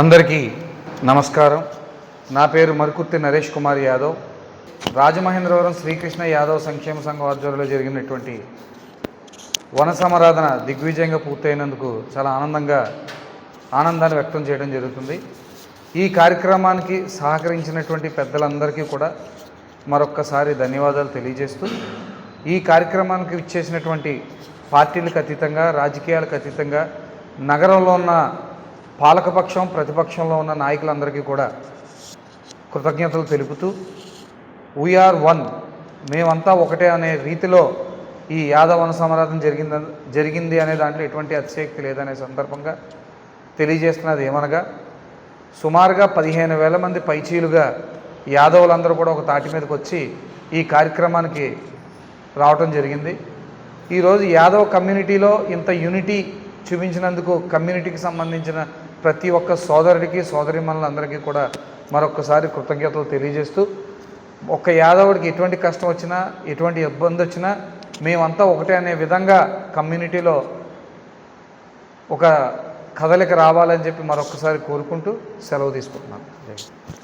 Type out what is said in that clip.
అందరికీ నమస్కారం. నా పేరు మరుకుర్తి నరేష్ కుమార్ యాదవ్. రాజమహేంద్రవరం శ్రీకృష్ణ యాదవ్ సంక్షేమ సంఘం ఆధ్వర్యంలో జరిగినటువంటి వన సమరాధన దిగ్విజయంగా పూర్తయినందుకు చాలా ఆనందంగా ఆనందాన్ని వ్యక్తం చేయడం జరుగుతుంది. ఈ కార్యక్రమానికి సహకరించినటువంటి పెద్దలందరికీ కూడా మరొక్కసారి ధన్యవాదాలు తెలియజేస్తూ ఈ కార్యక్రమానికి ఇచ్చేసినటువంటి పార్టీలకు అతీతంగా రాజకీయాలకు అతీతంగా నగరంలో ఉన్న పాలకపక్షం ప్రతిపక్షంలో ఉన్న నాయకులందరికీ కూడా కృతజ్ఞతలు తెలుపుతూ వీఆర్ వన్ మేమంతా ఒకటే అనే రీతిలో ఈ యాదవన సమరాధన జరిగింది జరిగింది అనే దాంట్లో ఎటువంటి అతిశయక్తి లేదనే సందర్భంగా తెలియజేస్తున్నది ఏమనగా సుమారుగా పదిహేను వేల మంది పైచీలుగా యాదవులందరూ కూడా ఒక తాటి మీదకి వచ్చి ఈ కార్యక్రమానికి రావటం జరిగింది. ఈరోజు యాదవ్ కమ్యూనిటీలో ఇంత యూనిటీ చూపించినందుకు కమ్యూనిటీకి సంబంధించిన ప్రతి ఒక్క సోదరుడికి సోదరి మనులందరికీ కూడా మరొకసారి కృతజ్ఞతలు తెలియజేస్తూ ఒక్క యాదవుడికి ఎటువంటి కష్టం వచ్చినా ఎటువంటి ఇబ్బంది వచ్చినా మేమంతా ఒకటే అనే విధంగా కమ్యూనిటీలో ఒక కదలిక రావాలని చెప్పి మరొకసారి కోరుకుంటూ సెలవు తీసుకుంటున్నాను